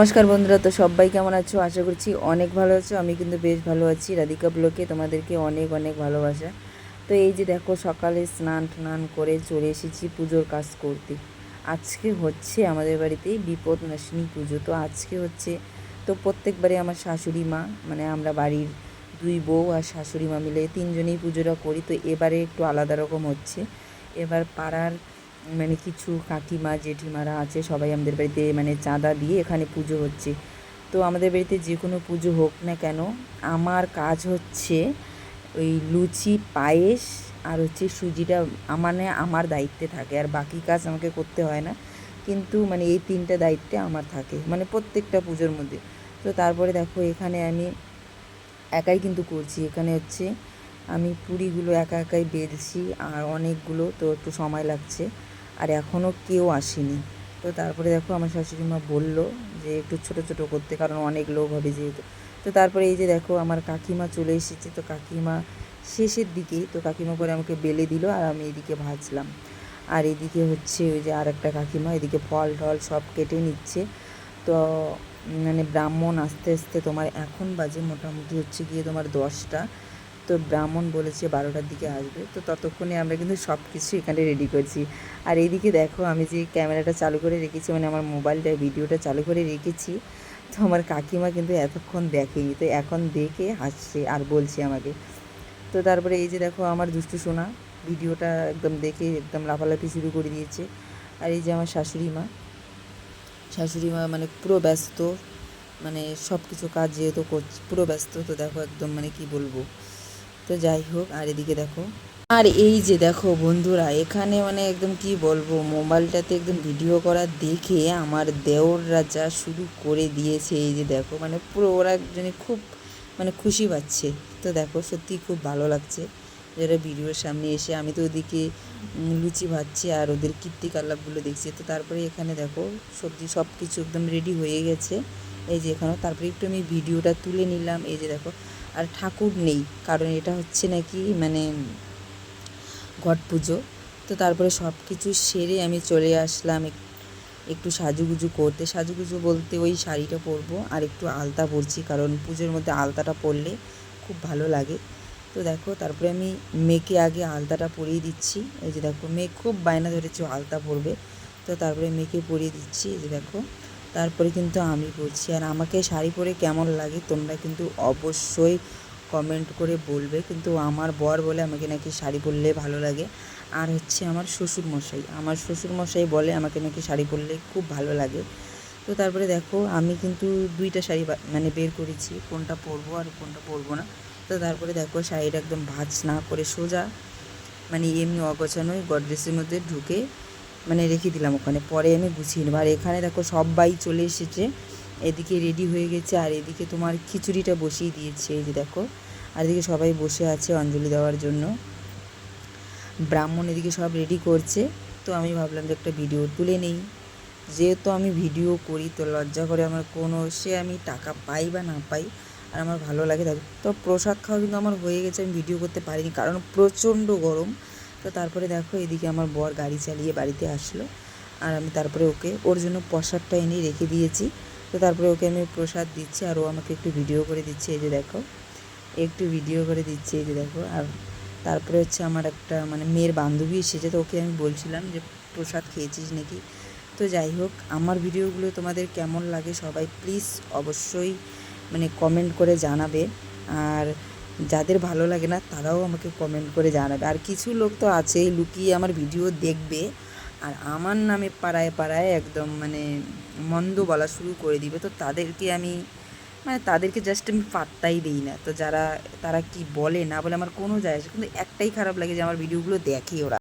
নমস্কার বন্ধুরা, তো সবাই কেমন আছো? আশা করছি অনেক ভালো আছো। আমি কিন্তু বেশ ভালো আছি। রাধিকা ব্লকে তোমাদেরকে অনেক অনেক ভালোবাসা। তো এই যে দেখো, সকালে স্নান টান করে চলে এসেছি পুজোর কাজ করতে। আজকে হচ্ছে আমাদের বাড়িতে বিপদ নাশিনী পুজো। তো আজকে হচ্ছে, তো প্রত্যেকবারে আমার শাশুড়ি মা মানে আমরা বাড়ির দুই বউ আর শাশুড়ি মা মিলে তিনজনেই পুজোটা করি। তো এবারে একটু আলাদা রকম হচ্ছে। এবার পাড়ার মানে কিছু কাকিমা, জেঠিমারা আছে, সবাই আমাদের বাড়িতে মানে চাঁদা দিয়ে এখানে পুজো হচ্ছে। তো আমাদের বাড়িতে যে কোনো পুজো হোক না কেন, আমার কাজ হচ্ছে ওই লুচি, পায়েস আর হচ্ছে সুজিটা মানে আমার দায়িত্বে থাকে, আর বাকি কাজ আমাকে করতে হয় না। কিন্তু মানে এই তিনটা দায়িত্বে আমার থাকে মানে প্রত্যেকটা পুজোর মধ্যে। তো তারপরে দেখো, এখানে আমি একাই কিন্তু করছি। এখানে হচ্ছে আমি পুরিগুলো একা একাই বেলছি আর অনেকগুলো, তো একটু সময় লাগছে। আর এখনও কেউ আসেনি। তো তারপরে দেখো আমার শাশুড়ি মা বলল যে একটু ছোট ছোট করতে, কারণ অনেক লোক হবে যেহেতু। তো তারপরে এই যে দেখো আমার কাকিমা চলে এসেছে, তো কাকিমা শেষের দিকেই তো কাকিমা করে আমাকে বেলে দিল আর আমি এদিকে ভাজলাম। আর এদিকে হচ্ছে ওই যে আর একটা কাকিমা, এদিকে ফল টল সব কেটে নিচ্ছে। তো মানে ব্রাহ্মণ আস্তে আস্তে তোমার এখন বাজে, মোটামুটি হচ্ছে গিয়ে তোমার দশটা। তো ব্রাহ্মণ বলেছে বারোটার দিকে আসবে। তো ততক্ষণে আমরা কিন্তু সব কিছু এখানে রেডি করছি। আর এইদিকে দেখো, আমি যে ক্যামেরাটা চালু করে রেখেছি মানে আমার মোবাইলটা, ভিডিওটা চালু করে রেখেছি, তো আমার কাকিমা কিন্তু এতক্ষণ দেখেনি। তো এখন দেখে হাসছে আর বলছে আমাকে। তো তারপরে এই যে দেখো, আমার দুষ্টু সোনা ভিডিওটা একদম দেখে একদম লাফালাফি শুরু করে দিয়েছে। আর এই যে আমার শাশুড়ি মা শাশুড়ি মা মানে পুরো ব্যস্ত মানে সব কিছু কাজ যেহেতু করছে, পুরো ব্যস্ত, তো দেখো একদম মানে কি বলব। তো যাই হোক, আর এদিকে দেখো। আর এই যে দেখো বন্ধুরা, এখানে মানে একদম কি বলব, মোবাইলটাতে একদম ভিডিও করা দেখে আমার দেওররা যা শুরু করে দিয়েছে, এই যে দেখো মানে পুরো ওরা একজনে খুব মানে খুশি পাচ্ছে। তো দেখো সত্যি খুব ভালো লাগছে। যারা ভিডিওর সামনে এসে আমি তো ওদিকে লুচি ভাজছি আর ওদের কীর্তিকলাপগুলো দেখছি। তো তারপরে এখানে দেখো, সবজি সব কিছু একদম রেডি হয়ে গেছে। এই যে এখানেও তারপরে একটু আমি ভিডিওটা তুলে নিলাম। এই যে দেখো আর ঠাকুর নেই, কারণ এটা হচ্ছে নাকি মানে ঘট পুজো। তো তারপরে সব কিছু সেরে আমি চলে আসলাম এক- একটু সাজুগুজু করতে। সাজুগুজু বলতে ওই শাড়িটা পরবো আর একটু আলতা পরছি, কারণ পুজোর মধ্যে আলতাটা পরলে খুব ভালো লাগে। তো দেখো, তারপরে আমি মেয়েকে আগে আলতাটা পরিয়ে দিচ্ছি। এই যে দেখো, মেয়ে খুব বায়না ধরেছে আলতা পরবে। তো তারপরে মেয়েকে পরিয়ে দিচ্ছি, এই যে দেখো। তারপরে কিন্তু আমি পরছি আর আমাকে শাড়ি পরে কেমন লাগে তোমরা কিন্তু অবশ্যই কমেন্ট করে বলবে। কিন্তু আমার বর বলে আমাকে নাকি শাড়ি পরলে ভালো লাগে। আর হচ্ছে আমার শ্বশুর মশাই আমার শ্বশুর মশাই বলে আমাকে নাকি শাড়ি পরলে খুব ভালো লাগে। তো তারপরে দেখো, আমি কিন্তু দুইটা শাড়ি মানে বের করেছি, কোনটা পরবো আর কোনটা পরবো না। তো তারপরে দেখো, শাড়িটা একদম ভাঁজ না করে সোজা মানে এমনি অগোছানোই গডরেজের মধ্যে ঢুকে মানে রেখে দিলাম ওখানে। পরে আমি গুছিয়ে নেব। আর এখানে দেখো সবাই চলে এসেছে। এদিকে রেডি হয়ে গেছে, আর এদিকে তোমার খিচুড়িটা বসিয়ে দিয়েছে, এই যে দেখো। আর এদিকে সবাই বসে আছে অঞ্জলি দেওয়ার জন্য। ব্রাহ্মণ এদিকে সব রেডি করছে। তো আমি ভাবলাম যে একটা ভিডিও তুলে নেই। যেহেতু আমি ভিডিও করি, তো লজ্জা করে আমার কোনো, সে আমি টাকা পাই বা না পাই, আর আমার ভালো লাগে তো প্রসাদ খাওয়া কিন্তু আমার হয়ে গেছে, আমি ভিডিও করতে পারিনি। কারণ প্রচণ্ড গরম। তো তারপরে দেখো এদিকে আমার বর গাড়ি চালিয়ে বাড়িতে আসলো। আর আমি তারপরে ওকে, ওর জন্য প্রসাদটা এনে রেখে দিয়েছি। তো তারপরে ওকে আমি প্রসাদ দিচ্ছি আর ও আমাকে একটু ভিডিও করে দিচ্ছে, এই যে দেখো। একটু ভিডিও করে দিচ্ছে, এই যে দেখো। আর তারপরে হচ্ছে আমার একটা মানে মেয়ের বান্ধবী এসেছে, তো ওকে আমি বলছিলাম যে, প্রসাদ খেয়েছিস নাকি? তো যাই হোক, আমার ভিডিওগুলো তোমাদের কেমন লাগে সবাই প্লিজ অবশ্যই মানে কমেন্ট করে জানাবে। আর যাদের ভালো লাগে না, তারাও আমাকে কমেন্ট করে জানাবে। আর কিছু লোক তো আছেই লুকিয়ে আমার ভিডিও দেখবে, আর আমার নামে পাড়ায় পাড়ায় একদম মানে মন্দ বলা শুরু করে দিবে। তো তাদেরকে আমি মানে তাদেরকে জাস্ট আমি পাত্তাই দিই না। তো যারা, তারা কি বলে না বলে আমার কোনো যায় কিন্তু একটাই খারাপ লাগে যে আমার ভিডিওগুলো দেখে ওরা।